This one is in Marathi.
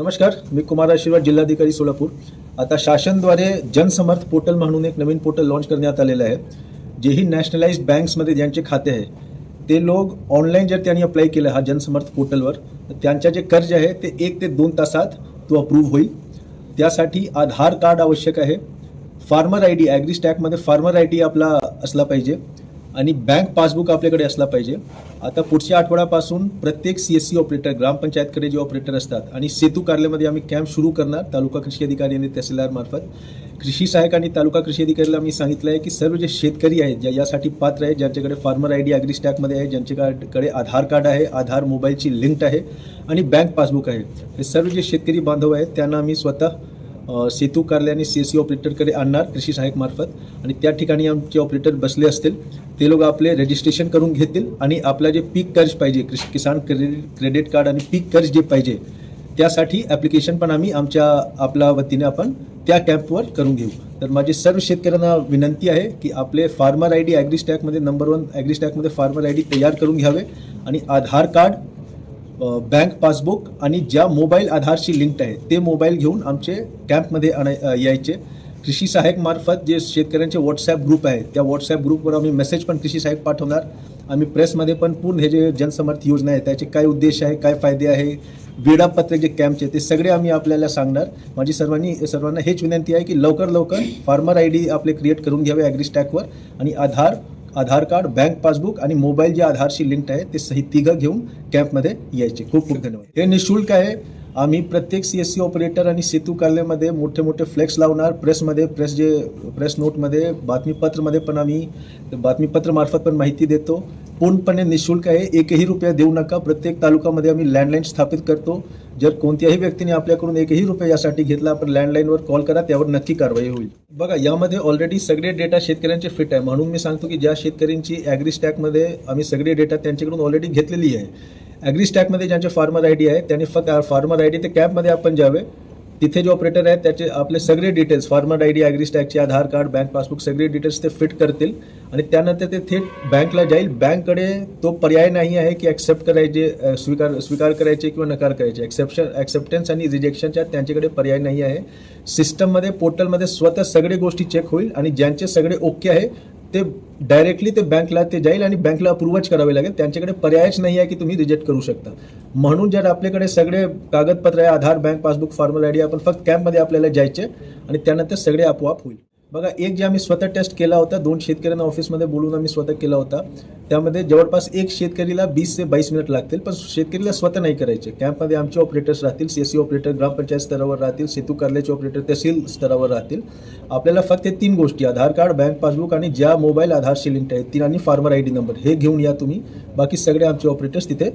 नमस्कार मी कुमार आशीर्वाद जिल्हाधिकारी सोलापूर. आता शासनद्वारे जनसमर्थ पोर्टल म्हणून एक नवीन पोर्टल लॉन्च करण्यात आलेलं आहे जेही नॅशनलाइज्ड बँक्समध्ये ज्यांचे खाते आहे ते लोक ऑनलाईन जर त्यांनी अप्लाय केलं हा जनसमर्थ पोर्टलवर तर त्यांच्या जे कर्ज आहे ते एक ते दोन तासात तो अप्रूव्ह होईल. त्यासाठी आधार कार्ड आवश्यक आहे. फार्मर आय डी ॲग्री स्टॅकमध्ये फार्मर आय डी आपला असला पाहिजे. आणि बँक पासबुक आपल्याकडे असला पाहिजे. आता पुढच्या आठवड्यापासून प्रत्येक सी एस सी ऑपरेटर ग्रामपंचायतकडे जे ऑपरेटर असतात आणि सेतू कार्यालयामध्ये आम्ही कॅम्प सुरू करणार तालुका कृषी अधिकारी आणि तहसीलदारमार्फत कृषी सहाय्यक आणि तालुका कृषी अधिकारीला आम्ही सांगितलं आहे की सर्व जे शेतकरी आहेत ज्या यासाठी पात्र आहेत ज्यांच्याकडे फार्मर आय डी ॲग्री स्टॅकमध्ये आहे ज्यांच्याकडे आधार कार्ड आहे आधार मोबाईलची लिंक आहे आणि बँक पासबुक आहे. हे सर्व जे शेतकरी बांधव आहेत त्यांना आम्ही स्वतः सेतू कार्यालय आणि सी एस सी ऑपरेटरकडे आणणार कृषी सहाय्यक मार्फत. आणि त्या ठिकाणी आमचे ऑपरेटर बसले असतील. ते लोक आपले रजिस्ट्रेशन करून घेतील आणि आपला जे पीक कर्ज पाहिजे किसान क्रेडिट क्रेडिट कार्ड आणि पीक कर्ज जे पाहिजे त्यासाठी ॲप्लिकेशन पण आम्ही आमच्या आपल्या वतीने आपण त्या कॅम्पवर करून घेऊ. तर माझी सर्व शेतकऱ्यांना विनंती आहे की आपले फार्मर आय डी ॲग्रीस्टॅकमध्ये नंबर वन ॲग्रीस्टॅकमध्ये फार्मर आय डी तयार करून घ्यावे आणि आधार कार्ड बँक पासबुक आणि ज्या मोबाईल आधारशी लिंक्ड आहे ते मोबाईल घेऊन आमचे कॅम्पमध्ये आणाय यायचे. कृषी सहाय्यक मार्फत जे शेतकऱ्यांचे व्हॉट्सॲप ग्रुप आहे त्या व्हॉट्सॲप ग्रुपवर आम्ही मेसेज पण कृषी सहाय्यक पाठवणार. आम्ही प्रेसमध्ये पण पूर्ण हे जे जनसमर्थ योजना आहे त्याचे काय उद्देश आहे काय फायदे आहे वेळापत्रक जे कॅम्पचे ते सगळे आम्ही आपल्याला सांगणार. माझी सर्वांनी सर्वांना हेच विनंती आहे की लवकर लवकर फार्मर आय डी आपले क्रिएट करून घ्यावे ॲग्रीस्टॅकवर आणि Aadhaar Aadhaar card bank passbook आणि मोबाईल जे आधारशी लिंक्ड आहे ते सही तिघं घेऊन कॅम्पमध्ये यायचे. खूप खूप धन्यवाद. हे निशुल्क आहे. आम्ही प्रत्येक सी एस सी ऑपरेटर आणि सेतू कार्यालयामध्ये मोठे मोठे फ्लेक्स लावणार. प्रेसमध्ये प्रेस जे प्रेस नोटमध्ये बातमीपत्रमध्ये पण आम्ही बातमीपत्रमार्फत पण माहिती देतो. पूर्णपणे निशुल्क आहे. एकही रुपया देऊ नका. प्रत्येक तालुक्यामध्ये आम्ही लँडलाईन स्थापित करतो. जर कोणत्याही व्यक्तीने आपल्याकडून एकही रुपया यासाठी घेतला आपण लँडलाईनवर कॉल करा. त्यावर नक्की कारवाई होईल. बघा यामध्ये ऑलरेडी सगळे डेटा शेतकऱ्यांचे फिट आहे. म्हणून मी सांगतो की ज्या शेतकऱ्यांची ॲग्री स्टॅकमध्ये आम्ही सगळे डेटा त्यांच्याकडून ऑलरेडी घेतलेली आहे. ॲग्री स्टॅकमध्ये ज्यांचे फार्मर आय डी आहे त्यांनी फक्त फार्मर आय डी ते कॅबमध्ये आपण जावे तिथे जे ऑपरेटर आहेत त्याचे आपले सगळे details farmer I D agri स्टॅकचे आधार कार्ड बँक पासबुक सगळे डिटेल्स ते फिट करतील. आणि त्यानंतर ते थेट बँकला जाईल. बँककडे तो पर्याय नाही आहे की ॲक्सेप्ट करायचे स्वीकार स्वीकार करायचे किंवा नकार करायचे. ॲक्सेप्शन ॲक्सेप्टन्स आणि रिजेक्शनच्या त्यांच्याकडे पर्याय नाही आहे. सिस्टममध्ये पोर्टलमध्ये स्वतः सगळे गोष्टी चेक होईल आणि ज्यांचे सगळे ओके आहे ते डायरेक्टली ते बँकला ते जाईल आणि बँकला अप्रूव्हच करावे लागेल. त्यांच्याकडे पर्यायच नाही आहे की तुम्ही रिजेक्ट करू शकता. म्हणून जर आपल्याकडे सगळे कागदपत्र आहे Aadhaar bank passbook farmer I D आपण फक्त कॅम्पमध्ये आपल्याला जायचे आणि त्यानंतर सगळे आपोआप होईल. बघा एक जे आम्ही स्वतः टेस्ट केला होता दोन शेतकऱ्यांना ऑफिसमध्ये बोलून आम्ही स्वतः केला होता. त्यामध्ये जवळपास एक शेतकरीला वीस ते बावीस मिनिट लागतील पण शेतकरीला स्वतः नाही करायचे. कॅम्पमध्ये आमचे ऑपरेटर्स राहतील C S C operator gram panchayat स्तरावर राहतील सेतू कार्यालयाचे ऑपरेटर तहसील स्तरावर राहतील. आपल्याला फक्त तीन गोष्टी आधार कार्ड बँक पासबुक आणि ज्या मोबाईल आधारशी लिंक आहेत तीन आणि फार्मर आय डी नंबर हे घेऊन या तुम्ही. बाकी सगळे आमचे ऑपरेटर्स तिथे